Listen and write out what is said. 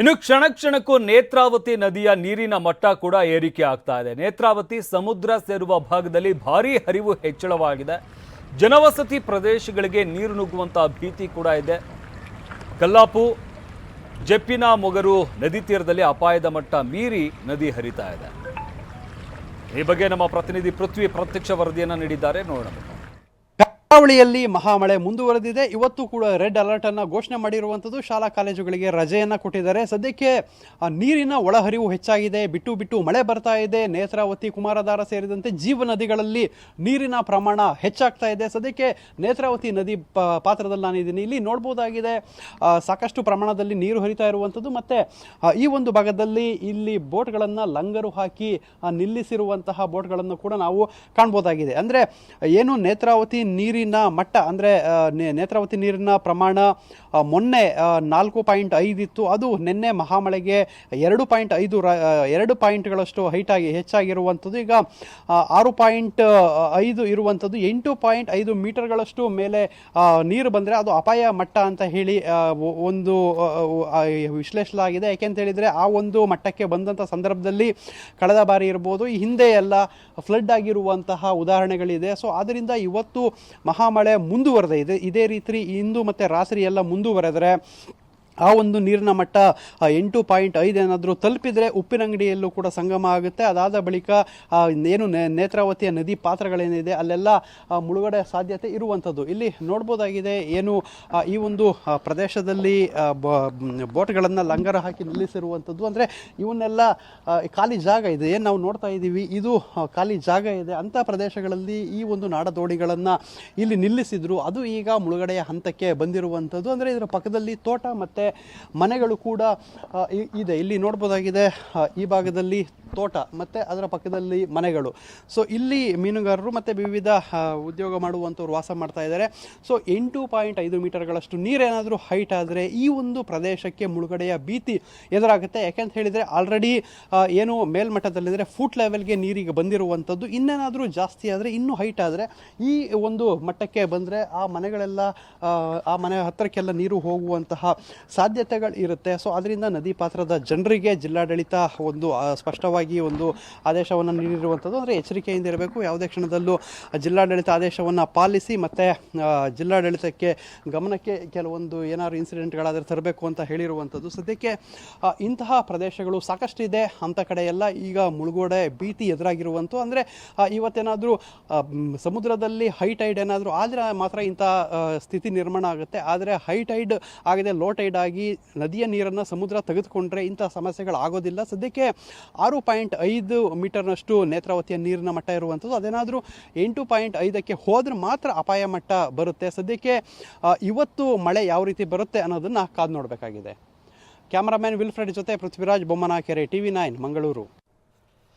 ಇನ್ನು ಕ್ಷಣ ಕ್ಷಣಕ್ಕೂ ನೇತ್ರಾವತಿ ನದಿಯ ನೀರಿನ ಮಟ್ಟ ಕೂಡ ಏರಿಕೆ ಆಗ್ತಾ ಇದೆ. ನೇತ್ರಾವತಿ ಸಮುದ್ರ ಸೇರುವ ಭಾಗದಲ್ಲಿ ಭಾರೀ ಹರಿವು ಹೆಚ್ಚಳವಾಗಿದೆ. ಜನವಸತಿ ಪ್ರದೇಶಗಳಿಗೆ ನೀರು ನುಗ್ಗುವಂತಹ ಭೀತಿ ಕೂಡ ಇದೆ. ಕಲ್ಲಾಪು, ಜಪ್ಪಿನ ಮೊಗರು ನದಿ ತೀರದಲ್ಲಿ ಅಪಾಯದ ಮಟ್ಟ ಮೀರಿ ನದಿ ಹರಿತಾ ಇದೆ. ಈ ಬಗ್ಗೆ ನಮ್ಮ ಪ್ರತಿನಿಧಿ ಪೃಥ್ವಿ ಪ್ರತ್ಯಕ್ಷ ವರದಿಯನ್ನು ನೀಡಿದ್ದಾರೆ. ನೋಡೋಣ. ಕರಾವಳಿಯಲ್ಲಿ ಮಹಾಮಳೆ ಮುಂದುವರೆದಿದೆ. ಇವತ್ತು ಕೂಡ ರೆಡ್ ಅಲರ್ಟ್ ಅನ್ನ ಘೋಷಣೆ ಮಾಡಿರುವಂಥದ್ದು ಶಾಲಾ ಕಾಲೇಜುಗಳಿಗೆ ರಜೆಯನ್ನ ಕೊಟ್ಟಿದ್ದಾರೆ. ಸದ್ಯಕ್ಕೆ ನೀರಿನ ಒಳಹರಿವು ಹೆಚ್ಚಾಗಿದೆ. ಬಿಟ್ಟು ಬಿಟ್ಟು ಮಳೆ ಬರ್ತಾ ಇದೆ. ನೇತ್ರಾವತಿ ಕುಮಾರಧಾರ ಸೇರಿದಂತೆ ಜೀವ ನದಿಗಳಲ್ಲಿ ನೀರಿನ ಪ್ರಮಾಣ ಹೆಚ್ಚಾಗ್ತಾ ಇದೆ. ಸದ್ಯಕ್ಕೆ ನೇತ್ರಾವತಿ ನದಿ ಪಾತ್ರದಲ್ಲಿ ನಾನಿದ್ದೀನಿ. ಇಲ್ಲಿ ನೋಡ್ಬೋದಾಗಿದೆ ಸಾಕಷ್ಟು ಪ್ರಮಾಣದಲ್ಲಿ ನೀರು ಹರಿತಾ ಇರುವಂಥದ್ದು ಮತ್ತೆ ಈ ಒಂದು ಭಾಗದಲ್ಲಿ ಇಲ್ಲಿ ಬೋಟ್ಗಳನ್ನು ಲಂಗರು ಹಾಕಿ ನಿಲ್ಲಿಸಿರುವಂತಹ ಬೋಟ್ಗಳನ್ನು ಕೂಡ ನಾವು ಕಾಣ್ಬೋದಾಗಿದೆ. ಅಂದರೆ, ಏನು ನೇತ್ರಾವತಿ ನೀರಿನ ಮಟ್ಟ, ಅಂದರೆ ನೇತ್ರಾವತಿ ನೀರಿನ ಪ್ರಮಾಣ ಮೊನ್ನೆ ನಾಲ್ಕು ಪಾಯಿಂಟ್ ಐದು ಇತ್ತು. ಅದು ನಿನ್ನೆ ಮಹಾಮಳೆಗೆ ಎರಡು ಪಾಯಿಂಟ್ ಐದು ರ- ಎರಡು ಪಾಯಿಂಟ್ಗಳಷ್ಟು ಹೈಟಾಗಿ ಹೆಚ್ಚಾಗಿರುವಂಥದ್ದು. ಈಗ ಆರು ಪಾಯಿಂಟ್ ಐದು ಇರುವಂಥದ್ದು. ಎಂಟು ಪಾಯಿಂಟ್ ಐದು ಮೀಟರ್ಗಳಷ್ಟು ಮೇಲೆ ನೀರು ಬಂದರೆ ಅದು ಅಪಾಯ ಮಟ್ಟ ಅಂತ ಹೇಳಿ ಒಂದು ವಿಶ್ಲೇಷಿಸಲಾಗಿದೆ. ಯಾಕೆಂತ ಹೇಳಿದರೆ, ಆ ಒಂದು ಮಟ್ಟಕ್ಕೆ ಬಂದಂಥ ಸಂದರ್ಭದಲ್ಲಿ ಕಳೆದ ಬಾರಿ ಇರ್ಬೋದು. ಈ ಹಿಂದೆ ಎಲ್ಲ ಫ್ಲಡ್ ಆಗಿರುವಂತಹ ಉದಾಹರಣೆಗಳಿದೆ. ಸೊ ಆದ್ದರಿಂದ ಇವತ್ತು ಮಹಾಮಳೆ ಮುಂದುವರೆದ ಇದೆ. ಇದೇ ರೀತಿ ಇಂದು ಮತ್ತು ರಾತ್ರಿ ಎಲ್ಲ ಮುಂದುವರೆದರೆ ಆ ಒಂದು ನೀರಿನ ಮಟ್ಟ ಎಂಟು ಪಾಯಿಂಟ್ ಐದು ಏನಾದರೂ ತಲುಪಿದರೆ ಉಪ್ಪಿನಂಗಡಿಯಲ್ಲೂ ಕೂಡ ಸಂಗಮ ಆಗುತ್ತೆ. ಅದಾದ ಬಳಿಕ ಏನು ನೇತ್ರಾವತಿಯ ನದಿ ಪಾತ್ರಗಳೇನಿದೆ, ಅಲ್ಲೆಲ್ಲ ಮುಳುಗಡೆ ಸಾಧ್ಯತೆ ಇರುವಂಥದ್ದು. ಇಲ್ಲಿ ನೋಡ್ಬೋದಾಗಿದೆ ಏನು ಈ ಒಂದು ಪ್ರದೇಶದಲ್ಲಿ ಬೋಟ್ಗಳನ್ನು ಲಂಗರ ಹಾಕಿ ನಿಲ್ಲಿಸಿರುವಂಥದ್ದು. ಅಂದರೆ ಇವನ್ನೆಲ್ಲ ಖಾಲಿ ಜಾಗ ಇದೆ. ಏನು ನಾವು ನೋಡ್ತಾ ಇದ್ದೀವಿ, ಇದು ಖಾಲಿ ಜಾಗ ಇದೆ. ಅಂಥ ಪ್ರದೇಶಗಳಲ್ಲಿ ಈ ಒಂದು ನಾಡದೋಣಿಗಳನ್ನು ಇಲ್ಲಿ ನಿಲ್ಲಿಸಿದ್ರು. ಅದು ಈಗ ಮುಳುಗಡೆಯ ಹಂತಕ್ಕೆ ಬಂದಿರುವಂಥದ್ದು. ಅಂದರೆ ಇದರ ಪಕ್ಕದಲ್ಲಿ ತೋಟ ಮತ್ತು ಮನೆಗಳು ಕೂಡ ಇದೆ. ಇಲ್ಲಿ ನೋಡ್ಬೋದಾಗಿದೆ ಈ ಭಾಗದಲ್ಲಿ ತೋಟ ಮತ್ತು ಅದರ ಪಕ್ಕದಲ್ಲಿ ಮನೆಗಳು. ಸೊ ಇಲ್ಲಿ ಮೀನುಗಾರರು ಮತ್ತು ವಿವಿಧ ಉದ್ಯೋಗ ಮಾಡುವಂಥವ್ರು ವಾಸ ಮಾಡ್ತಾ ಇದ್ದಾರೆ. ಸೊ ಎಂಟು ಪಾಯಿಂಟ್ ಐದು ಮೀಟರ್ಗಳಷ್ಟು ನೀರೇನಾದರೂ ಹೈಟ್ ಆದರೆ ಈ ಒಂದು ಪ್ರದೇಶಕ್ಕೆ ಮುಳುಗಡೆಯ ಭೀತಿ ಎದುರಾಗುತ್ತೆ. ಯಾಕೆಂತ ಹೇಳಿದರೆ ಆಲ್ರೆಡಿ ಏನು ಮೇಲ್ಮಟ್ಟದಲ್ಲಿದ್ದರೆ ಫುಟ್ ಲೆವೆಲ್ಗೆ ನೀರಿಗೆ ಬಂದಿರುವಂಥದ್ದು ಇನ್ನೇನಾದರೂ ಜಾಸ್ತಿ ಆದರೆ ಇನ್ನೂ ಹೈಟ್ ಆದರೆ ಈ ಒಂದು ಮಟ್ಟಕ್ಕೆ ಬಂದರೆ ಆ ಮನೆಗಳೆಲ್ಲ ಆ, ಮನೆ ಹತ್ತಿರಕ್ಕೆಲ್ಲ ನೀರು ಹೋಗುವಂತಹ ಸಾಧ್ಯತೆಗಳು ಇರುತ್ತೆ ಸೊ ಅದರಿಂದ ನದಿ ಪಾತ್ರದ ಜನರಿಗೆ ಜಿಲ್ಲಾಡಳಿತ ಒಂದು ಸ್ಪಷ್ಟವಾಗಿ ಒಂದು ಆದೇಶವನ್ನು ನೀಡಿರುವಂಥದ್ದು ಅಂದರೆ ಎಚ್ಚರಿಕೆಯಿಂದ ಇರಬೇಕು. ಯಾವುದೇ ಕ್ಷಣದಲ್ಲೂ ಜಿಲ್ಲಾಡಳಿತ ಆದೇಶವನ್ನು ಪಾಲಿಸಿ ಮತ್ತು ಜಿಲ್ಲಾಡಳಿತಕ್ಕೆ ಗಮನಕ್ಕೆ ಕೆಲವೊಂದು ಏನಾದ್ರು ಇನ್ಸಿಡೆಂಟ್ಗಳಾದರೆ ತರಬೇಕು ಅಂತ ಹೇಳಿರುವಂಥದ್ದು ಸದ್ಯಕ್ಕೆ ಇಂತಹ ಪ್ರದೇಶಗಳು ಸಾಕಷ್ಟಿದೆ ಅಂಥ ಕಡೆಯೆಲ್ಲ ಈಗ ಮುಳುಗೋಡೆ ಭೀತಿ ಎದುರಾಗಿರುವಂಥ ಅಂದರೆ ಇವತ್ತೇನಾದರೂ ಸಮುದ್ರದಲ್ಲಿ ಹೈ ಟೈಡ್ ಏನಾದರೂ ಆದರೆ ಮಾತ್ರ ಇಂಥ ಸ್ಥಿತಿ ನಿರ್ಮಾಣ ಆಗುತ್ತೆ. ಆದರೆ ಹೈ ಟೈಡ್ ಆಗದೆ ಲೋ ಟೈಡ್ ನದಿಯ ನೀರನ್ನು ಸಮುದ್ರ ತೆಗೆದುಕೊಂಡ್ರೆ ಇಂಥ ಸಮಸ್ಯೆಗಳು ಆಗೋದಿಲ್ಲ ಸದ್ಯಕ್ಕೆ ಆರು ಪಾಯಿಂಟ್ ಐದು ಮೀಟರ್ನಷ್ಟು ನೇತ್ರಾವತಿಯ ನೀರಿನ ಮಟ್ಟ ಇರುವಂಥದ್ದು. ಅದೇನಾದರೂ ಎಂಟು ಪಾಯಿಂಟ್ ಐದಕ್ಕೆ ಹೋದ್ರೆ ಮಾತ್ರ ಅಪಾಯ ಮಟ್ಟ ಬರುತ್ತೆ. ಸದ್ಯಕ್ಕೆ ಇವತ್ತು ಮಳೆ ಯಾವ ರೀತಿ ಬರುತ್ತೆ ಅನ್ನೋದನ್ನು ಕಾದು ನೋಡಬೇಕಾಗಿದೆ. ಕ್ಯಾಮರಾಮ್ಯಾನ್ ವಿಲ್ಫ್ರೆಡ್ ಜೊತೆ Prithviraj Bommanakere T V nine, Mangaluru.